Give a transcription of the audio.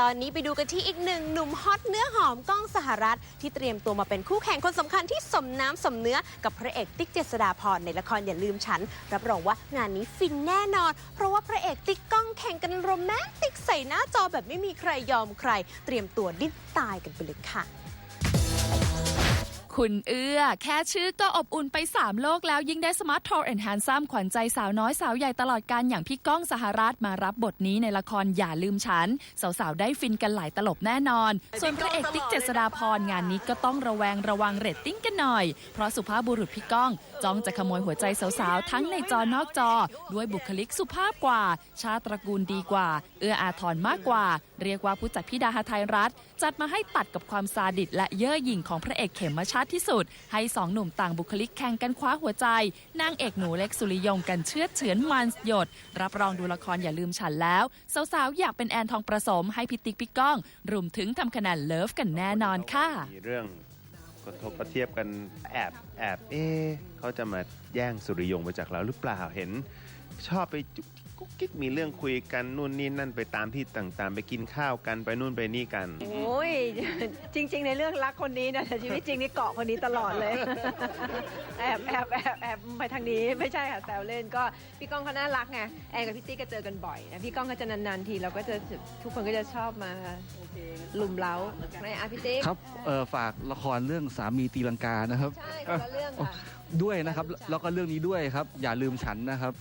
ตอนนี้ไปดูกันที่อีกหนึ่งหนุ่มฮอตเนื้อหอมก้องสหรัฐ ที่เตรียมตัวมาเป็นคู่แข่งคนสำคัญที่สมน้ำสมเนื้อกับพระเอกติ๊กเจษฎาพรในละครอย่าลืมฉัน รับรองว่างานนี้ฟินแน่นอน เพราะว่าพระเอกติ๊กก้องแข่งกันโรแมนติกใส่หน้าจอแบบไม่มีใครยอมใคร เตรียมตัวดิ้นตายกันไปเลยค่ะ คุณเอื้อ แค่ชื่อก็อบอุ่นไป 3 โลกแล้วยิ่งได้สมาร์ททอร์แอนด์แฮนซัมขวัญใจสาวน้อยสาวใหญ่ตลอดการอย่างพี่ก้องสหรัฐมารับบทนี้ในละครอย่าลืมฉัน สาวๆ ได้ฟินกันหลายตลบแน่นอน ส่วนพระเอกติ๊กเจษฎาพรงานนี้ก็ต้องระแวงระวังเรตติ้งกันหน่อย เพราะสุภาพบุรุษพี่ก้องจ้องจะขโมยหัวใจสาวๆ ทั้งในจอนอกจอ ด้วยบุคลิกสุภาพกว่า ชาติตระกูลดีกว่า เอื้ออาทรมากกว่า เรียกว่าผู้จัดพิดาหาไทยรัฐ จัดมาให้ตัดกับความซาดิสและเย่อหยิ่งของพระเอกเขมชาติที่สุด ให้สองหนุ่มต่างบุคลิกแข่งกันคว้าหัวใจนางเอกหนูเล็กสุริยงกันเชือดเฉือนมันหยด รับรองดูละครอย่าลืมฉันแล้ว สาวๆ อยากเป็นแอนทองประสมให้พิติกปิกก้องรวมถึงทำคะแนนเลิฟกันแน่นอนค่ะ มีเรื่องกระทบกระเทียบกันแอบแอบเอ๊ะเขาจะมาแย่งสุริยงไปจากเราหรือเปล่าเห็น ชอบไปจุก กุ๊กกิ๊กมีเรื่องคุยกันนู่นนี่นั่นไปตามที่ต่างๆ ไปกินข้าวกันไปนู่นไปนี่กัน โอ้ย จริง ๆ ในเรื่องรักคนนี้นะแต่ชีวิตจริงนี่เกาะคนนี้ตลอดเลย แอบแอบแอบแอบไปทางนี้ไม่ใช่ค่ะแซวเล่นก็พี่ก้องเขาน่ารักไงแอนกับพี่ติ๊กก็เจอกันบ่อยนะพี่ก้องก็จะนานๆทีเราก็จะทุกคนก็จะชอบมาลุมเล้าในอาพี่ติ๊กครับเอ่อฝากละครเรื่องสามีตีลังกานะครับ ใช่คนละเรื่องค่ะด้วยนะครับ แล้วก็เรื่องนี้ด้วยครับ อย่าลืมฉันนะครับ